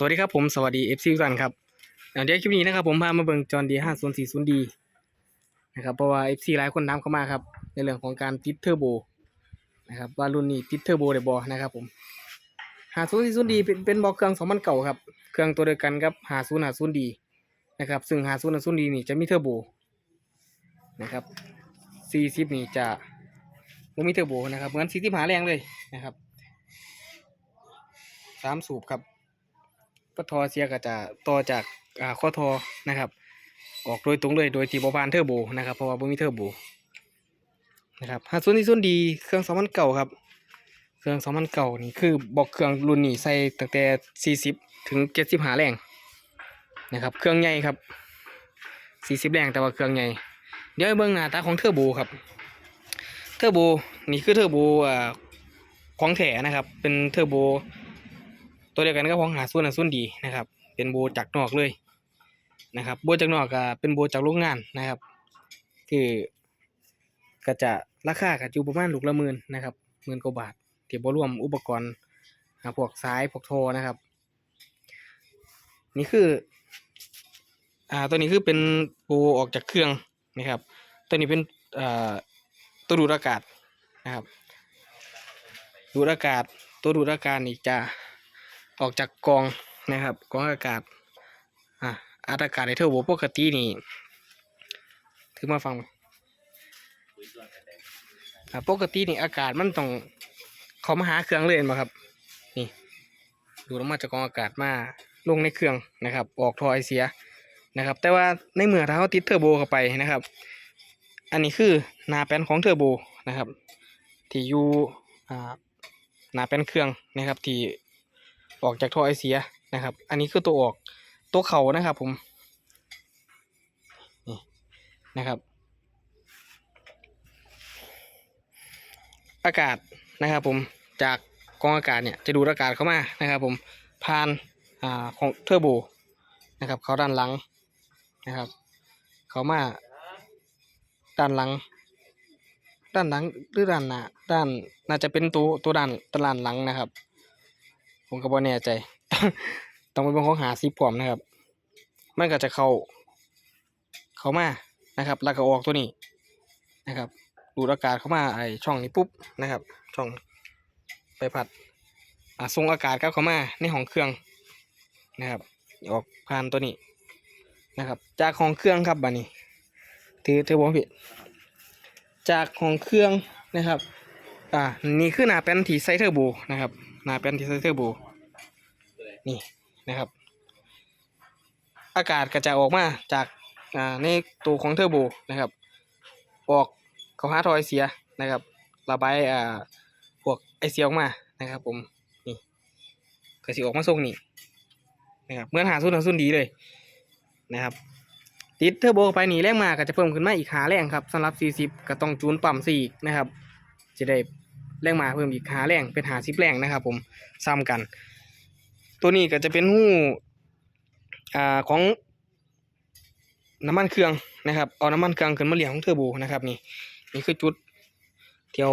สวัสดีครับผมสวัสดี FC ทุกท่านครับเดี๋ยวคลิปนี้นะครับผมพามาเบิ่งจอดีห์นดี5040 d นะครับเพราะว่า FC หลายคนถามเข้ามาครับในเรื่องของการติดเทอร์โบนะครับว่ารุ่นนี้ติดเทอร์โบได้บ่นะครับผม5040 d เป็นเป็นบอกเครื่อง2000เก่าครับเครื่องตัวเดียวกันกับ5050 d นห้าส่วนดีนะครับซึ่ง5050 d นี่จะมีเทอร์โบนะครับ40นี่จะบ่มีเทอร์โบนะครับเหมือน45แรงเลยนะครับสามสูบครับ ก็ทอเสียก็จะต่อจากอ่าข้อทอนะครับ ออกโดยตรงเลยโดยที่บผ่านเทอร์โบนะครับเพราะว่าบ่มีเทอร์โบนะครับหาส่วนที่ส่วนดีเครื่อง2,000เก่าครับ เครื่อง2,000เก่านี่คือบอกเครื่องรุ่นนี้ใส่ตั้งแต่ 40 ถึง75แรงนะครับ เครื่องใหญ่ครับ 40 แรงแต่ว่าเครื่องใหญ่เดี๋ยวให้เบิ่งหน้าตาของเทอร์โบครับเทอร์โบนี่คือเทอร์โบอ่าของแถนะครับเป็นเทอร์โบ ตัวเดียวกันก็ของหาส่วนอันส่วนดีนะครับ เป็นโบจากนอกเลยนะครับ โบจากนอกก็เป็นโบจากโรงงานนะครับ คือก็จะราคาก็อยู่ประมาณลูกละหมื่นนะครับหมื่นกว่าบาทที่บ่รวมอุปกรณ์พวกสายพวกโทรนะครับ นี่คือ อ่าตัวนี้คือเป็นโบออกจากเครื่องนะครับ ตัวนี้เป็นอ่าตัวดูดอากาศนะครับ ดูดอากาศตัวดูดอากาศนี่จะ ออกจากกองนะครับกองอากาศอะอัดอากาศในเทอร์โบปกตินี่ถือมาฟังอะปกตินี่อากาศมันต้องเขามาหาเครื่องเลยเห็นไหมครับ นี่ ดูดออกมาจากกองอากาศมาลงในเครื่องนะครับ ออกทอไอเสียนะครับ แต่ว่าในเมื่อถ้าเขาติดเทอร์โบเข้าไปนะครับ อันนี้คือนาแป้นของเทอร์โบนะครับ ที่อยู่อ่าหนาแป้นเครื่องนะครับที่ ออกจากท่อไอเสียนะครับ อันนี้คือตัวออกตัวเขานะครับผมนี่นะครับ อากาศนะครับผมจากกองอากาศเนี่ยจะดูดอากาศเข้ามานะครับผมผ่านอ่าของเทอร์โบนะครับเขาด้านหลังนะครับเขามาด้านหลัง ด้านหลังหรือด้านหน้าด้านน่าจะเป็นตัวตัวด้านด้านหลังนะครับ ผมก็บ่แน่ใจ ต้องไปเบิ่งของหาซิปพร้อมนะครับ มันก็จะเข้า เข้ามานะครับ แล้วก็ออกตัวนี้นะครับดูดอากาศเข้ามาไอช่องนี้ปุ๊บนะครับ ช่องไปผัดอ่าส่งอากาศกลับเข้ามาในห้องเครื่องนะครับออกผ่านตัวนี้นะครับ จากห้องเครื่องครับบัดนี้ถือถือบ่ผิดจากห้องเครื่องนะครับ อ่านี่คือหน้าแป้นที่ใส่เทอร์โบนะครับ นาแป้นที่ใส่เทอร์โบนี่นะครับ อากาศก็จะออกมาจากในตัวของเทอร์โบนะครับ ออกเข้าหาทอไอเสียนะครับ ระบายอ่าพวกไอเสียออกมานะครับ ผมนี่ก็สิออกมาทรงนี้นะครับเหมือนหาซุนหาซุนดีเลยนะครับ ติดเทอร์โบไปนี่แรงมาก็จะเพิ่มขึ้นมาอีกหาแรงครับสำหรับ 40 ก็ต้องจูนปั๊ม4อีกนะครับจะได้ แรงมาเพิ่มอีกหาแรงเป็นหา10แรงนะครับ ผมซ้ำกัน ตัวนี้ก็จะเป็นหู้อ่าของน้ำมันเครื่องนะครับเอาน้ำมันเครื่องขึ้นมาเลี้ยงของเทอร์โบนะครับนี่นี่คือจุดเที่ยว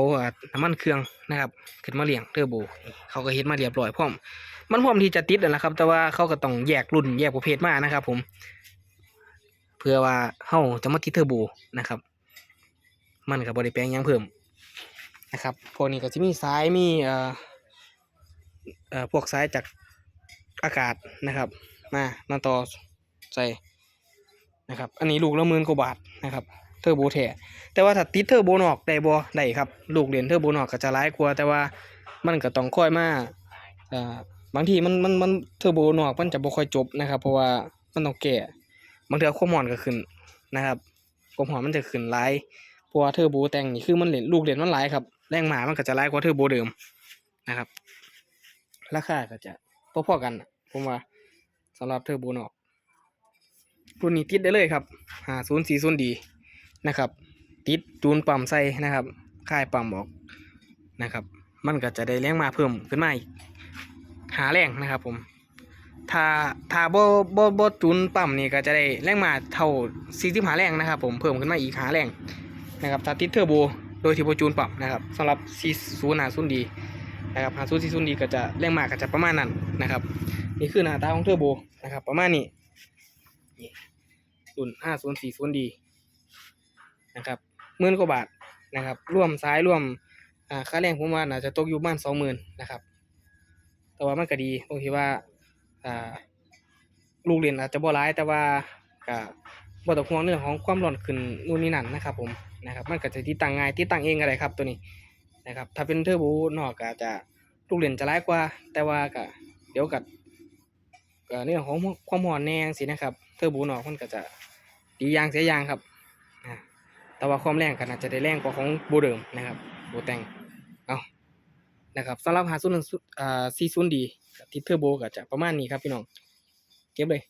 น้ำมันเครื่องนะครับขึ้นมาเลี้ยงเทอร์โบเขาก็เฮ็ดมาเรียบร้อยพร้อมมันพร้อมที่จะติดแล้วนะครับ แต่ว่าเขาก็ต้องแยกรุ่นแยกประเภทมานะครับ ผม เพื่อว่าเฮาจะมาติดเทอร์โบนะครับ มันก็บ่ได้แปลงยังเพิ่ม นะครับพวกนี้ก็จะมีสายมีเอ่อเอ่อพวกสายจากอากาศนะครับ มามาต่อใส่นะครับ อันนี้ลูกละหมื่นกว่าบาทนะครับเทอร์โบแท้แต่ว่าถ้าติดเทอร์โบนอกได้บ่ได้ครับ ลูกเหรียญเทอร์โบนอกก็จะร้ายกว่าแต่ว่ามันก็ต้องค่อยมาเอ่อบางทีมันมันมันเทอร์โบนอกมันจะบ่ค่อยจบนะครับ เพราะว่ามันต้องแก้บางเทื่อความร้อนก็ขึ้นนะครับความร้อนมันจะขึ้นหลายเพราะว่าเทอร์โบแต่งนี่คือมันเหรียญลูกเหรียญมันหลายครับ แรงหมามันก็จะร้ายกว่าเทอร์โบเดิมนะครับ ราคาก็จะพอๆกันนะผมว่าสำหรับเทอร์โบนอกรุ่นนี้ติดได้เลยครับหาศูนย์สี่ศูนย์ดีนะครับ ติดจูนปั๊มใส่นะครับค่ายปั๊มออกนะครับ มันก็จะได้แรงมาเพิ่มขึ้นมาอีกหาแรงนะครับ ผมถ้าถ้าบ่บ่บ่จูนปั๊มนี่ก็จะได้แรงมาเท่า40หาแรงนะครับ ผมเพิ่มขึ้นมาอีกหาแรงนะครับถ้าติดเทอร์โบ โดยที่บ่จูนปั๊มนะครับสำหรับ40หาศูนดีนะครับหาศูนย์สี่ศูนดีก็จะแรงมากก็จะประมาณนั้นนะครับ นี่คือหน้าตาของเทอร์โบนะครับ ประมาณนี้นี่รุ่นห้าศูนย์สี่ศูนย์ดีนะครับหมื่นกว่าบาทนะครับร่วมซ้ายร่วมค่าแรงผมว่าน่าจะตกอยู่ประมาณสองหมื่นนะครับ แต่ว่ามันก็ดีตรงที่ว่าอ่าลูกเรียนอาจจะบ่ร้ายแต่ว่าก็ บ่ต้องห่วงเรื่องของความร้อนขึ้นนู่นนี่นั่นนะครับ ผมนะครับ มันก็จะติดตั้งง่ายติดตั้งเองก็ได้ครับ ตัวนี้นะครับ ถ้าเป็นเทอร์โบนอกก็จะลูกเรียนจะร้ายกว่า แต่ว่าก็เดี๋ยวกัก็เรื่องของความร้อนแนงซี่นะครับ เทอร์โบนอกมันก็จะดียางเสียยางครับแต่ว่าความแรงก็น่าจะได้แรงกว่าของโบเดิมนะครับโบแตงเอานะครับสำหรับหาศูนย์อ่าซีศูนย์ดีที่เทอร์โบก็จะประมาณนี้ครับพี่น้องเก็บเลย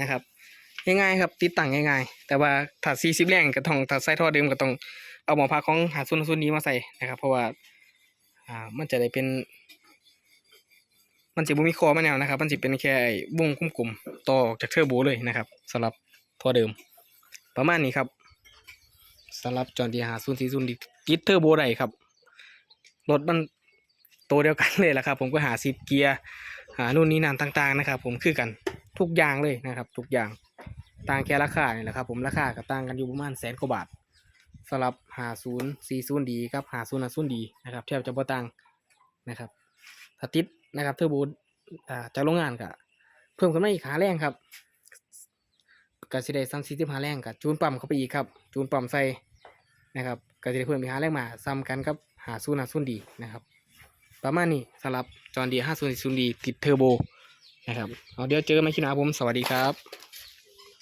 นะครับ ง่ายๆครับ ติดตั้งง่ายๆแต่ว่าถ้า40แรงก็ต้องถ้าใส่ท่อเดิมก็ต้องเอาหมอพักของหาศูนย์ศูนนี้มาใส่นะครับ เพราะว่าอ่ามันจะได้เป็น มันจะบ่มีคอมาแนวนะครับ มันจะเป็นแค่ไอ้วงกลมๆต่อออกจากเทอร์โบเลยนะครับสำหรับท่อเดิม ประมาณนี้ครับสำหรับจอห์นดีหาศูนย์สี่ศูนย์ดีกิทเทอร์โบได้ครับรถมันโตเดียวกันเลยแหละครับ ผมก็หาซิปเกียร์หานู่นนี่นั่นต่าง ๆ นะครับ ผมคือกันทุกอย่างเลยนะครับ ทุกอย่าง ต่างแค่ราคาเนี่ยแหละครับผมราคาก็ต่างกันอยู่ประมาณแสนกว่าบาทสำหรับหาศูนย์สี่ศูนย์ดีครับหาศูนย์หาศูนย์ดีนะครับแทบจะบ่ต่างนะครับถ้าติดนะครับเทอร์โบอ่าจากโรงงานก็เพิ่มขึ้นมาอีกหาแรงครับกสิได้ซ้ำสี่สิบหาแรงกับจูนปั๊มเข้าไปอีกครับ จูนปั๊มใส่นะครับก็จะได้เพิ่มอีกหาแรงมาซ้ำกันกับหาศูนย์หาศูนย์ดีนะครับประมาณนี้สำหรับจอห์นดีห้าศูนย์ศูนย์ดีติดเทอร์โบนะครับเอาเดี๋ยวเจอกันใหม่คลิปหน้าบผมสวัสดีครับ